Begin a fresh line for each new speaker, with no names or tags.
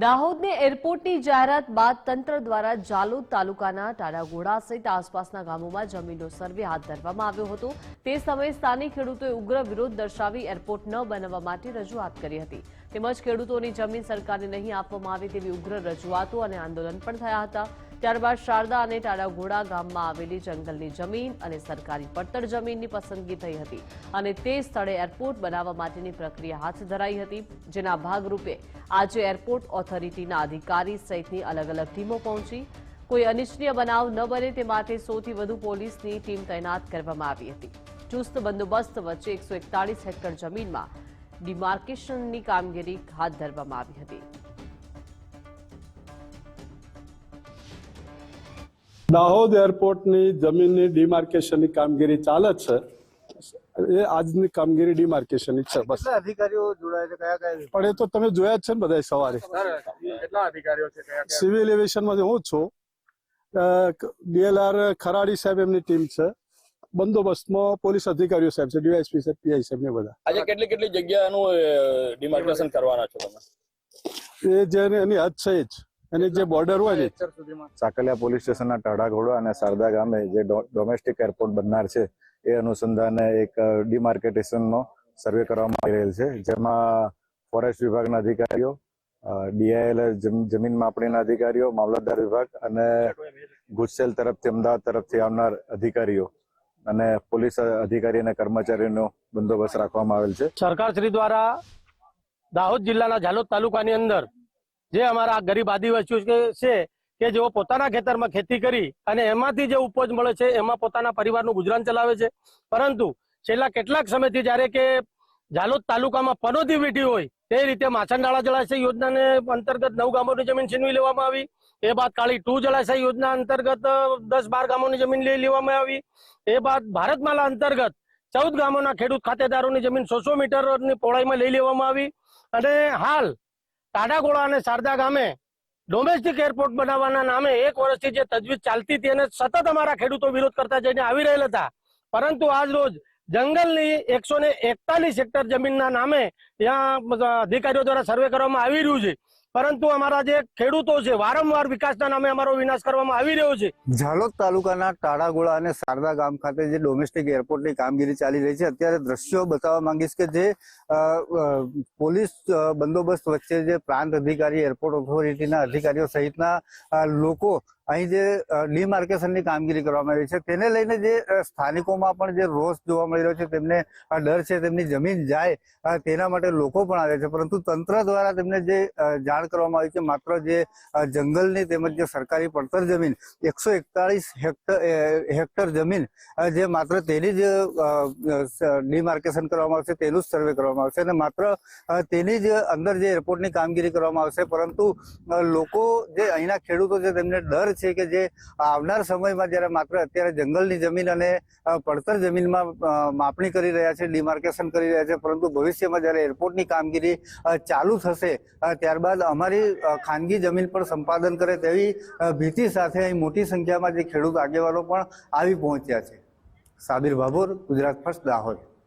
દાહોદને એરપોર્ટની જાહેરાત બાદ તંત્ર દ્વારા જાલોદ તાલુકાના ટાડાગોડા સહિત આસપાસના ગામોમાં જમીનનો સર્વે હાથ ધરવામાં આવ્યો હતો. તે સમયે સ્થાનિક ખેડૂતોએ ઉગ્ર વિરોધ દર્શાવી એરપોર્ટ ન બનાવવા માટે રજૂઆત કરી હતી. તેમજ ખેડૂતોની જમીન સરકારને નહીં આપવામાં આવે તેવી ઉગ્ર રજૂઆતો અને આંદોલન પણ થયા હતા. ત્યારબાદ શારદા અને ટાડાઘોડા ગામમાં આવેલી જંગલની જમીન અને સરકારી પડતર જમીનની પસંદગી થઈ હતી અને તે સ્થળે એરપોર્ટ બનાવવા માટેની પ્રક્રિયા હાથ ધરાઈ હતી, જેના ભાગરૂપે આજે એરપોર્ટ ઓથોરિટીના અધિકારી સહિતની અલગ અલગ ટીમો પહોંચી. કોઈ અનિચ્છનીય બનાવ ન બને તે માટે સૌથી વધુ પોલીસની ટીમ તૈનાત કરવામાં આવી હતી. ચુસ્ત બંદોબસ્ત વચ્ચે એકસો હેક્ટર જમીનમાં ડિમાર્કેશનની કામગીરી હાથ ધરવામાં આવી હતી.
દાહોદ એરપોર્ટની જમીનની ડિમાર્કેશનની કામગીરી ચાલે જ છે. એ આજની કામગીરી ડિમાર્કેશનની છે બસ.
અધિકારીઓ જોડાય છે? કયા કયા?
પણ એ તો તમે જોયા જ છે ને બધા સવારે.
સર કેટલા અધિકારીઓ છે? કયા કયા?
સિવિલ એવિએશનમાં હું જ છું ડીએલઆર ખરાડી સાહેબ એમની ટીમ છે. બંદોબસ્તમાં પોલીસ અધિકારીઓ સાહેબ છે ડીવાયસપી સાહેબ પીઆઈ સાહેબ ને બધા.
આજે કેટલી કેટલી જગ્યાનું ડિમાર્કેશન કરવાના છો તમે?
એ જેની એની હદ છે જ. એની જે બોર્ડર હોય
છે
સાકલિયા પોલીસ સ્ટેશનના ટાઢાઘોડા અને શારદા ગામે જે ડોમેસ્ટિક એરપોર્ટ બનનાર છે એ અનુસંધાને એક ડિમાર્કેટેશનનો સર્વે કરવામાં આવી રહેલ છે જેમાં ફોરેસ્ટ વિભાગના અધિકારીઓ ડીઆઈએલ જમીન માપણીના અધિકારીઓ મામલતદાર વિભાગ અને ગુજસેલ તરફથી અમદાવાદ તરફથી આવનાર અધિકારીઓ અને પોલીસ અધિકારી અને કર્મચારીનો બંદોબસ્ત રાખવામાં આવેલ છે.
સરકાર શ્રી દ્વારા દાહોદ જિલ્લાના ઝાલોદ તાલુકાની અંદર જે અમારા ગરીબ આદિવાસીઓ છે કે જેઓ પોતાના ખેતરમાં ખેતી કરી અને એમાંથી જે ઉપજ મળે છે, એમાં પોતાના પરિવારનું ગુજરાન ચલાવે છે. પરંતુ છેલ્લા કેટલાક સમયથી જ્યારે કે જાલોદ તાલુકામાં પનોતી વીટી હોય, તે રીતે માછંડાળા જળાશય યોજનાને અંતર્ગત નવ ગામોની જમીન છીનવી લેવામાં આવી. એ બાદ કાળી ટુ જળાશય યોજના અંતર્ગત દસ બાર ગામોની જમીન લઈ લેવામાં આવી. એ બાદ ભારતમાલા અંતર્ગત ચૌદ ગામોના ખેડૂત ખાતેદારોની જમીન સો સો મીટરની પહોળાઈમાં લઈ લેવામાં આવી. અને હાલ ટાડાગોળા અને શારદા ગામે ડોમેસ્ટિક એરપોર્ટ બનાવવાના નામે એક વર્ષથી જે તજવીજ ચાલતી હતી અને સતત અમારા ખેડૂતો વિરોધ કરતા જઈને આવી રહેલા હતા. પરંતુ આજ રોજ જંગલની એકસો ને એકતાલીસ હેક્ટર જમીનના નામે ત્યાં અધિકારીઓ દ્વારા સર્વે કરવામાં આવી રહ્યું છે. પરંતુ અમારા જે ખેડૂતો છે, વારંવાર વિકાસના નામે અમારો વિનાશ કરવામાં આવી રહ્યો છે.
ઝાલોદ તાલુકાના ટાળાગોળા અને શારદા ગામ ખાતે જે ડોમેસ્ટિક એરપોર્ટની કામગીરી ચાલી રહી છે, અત્યારે દ્રશ્યો બતાવવા માંગીશ કે જે પોલીસ બંદોબસ્ત વચ્ચે જે પ્રાંત અધિકારી, એરપોર્ટ ઓથોરિટીના અધિકારીઓ સહિતના લોકો અહીં જે ડિમાર્કેશનની કામગીરી કરવામાં આવી છે, તેને લઈને જે સ્થાનિકોમાં પણ જે રોષ જોવા મળી રહ્યો છે, તેમને ડર છે, તેમની જમીન જાય તેના માટે લોકો પણ આવે છે, પરંતુ તંત્ર દ્વારા તેમને જે જાણ કરવામાં આવી છે, માત્ર જે જંગલની તેમજ જે સરકારી પડતર જમીન, એકસો એકતાળીસ હેક્ટર હેક્ટર જમીન જે માત્ર તેની જ ડિમાર્કેશન કરવામાં આવશે, તેનું જ સર્વે કરવામાં આવશે અને માત્ર તેની જ અંદર જે એરપોર્ટની કામગીરી કરવામાં આવશે, પરંતુ લોકો જે અહીંના ખેડૂતો છે, તેમને ડર છે કે જે આવનાર સમયમાં જ્યારે માત્ર અત્યારે જંગલની જમીન અને પડતર જમીનમાં માપણી કરી રહ્યા છે, ડિમાર્કેશન કરી રહ્યા છે, પરંતુ ભવિષ્યમાં જ્યારે એરપોર્ટની કામગીરી ચાલુ થશે ત્યારબાદ અમારી ખાનગી જમીન પર સંપાદન કરે તેવી ભીતિ સાથે અહીં મોટી સંખ્યામાં જે ખેડૂત આગેવાનો પણ આવી પહોંચ્યા છે. સાબિર ભાભોર, ગુજરાત ફર્સ્ટ, દાહોદ.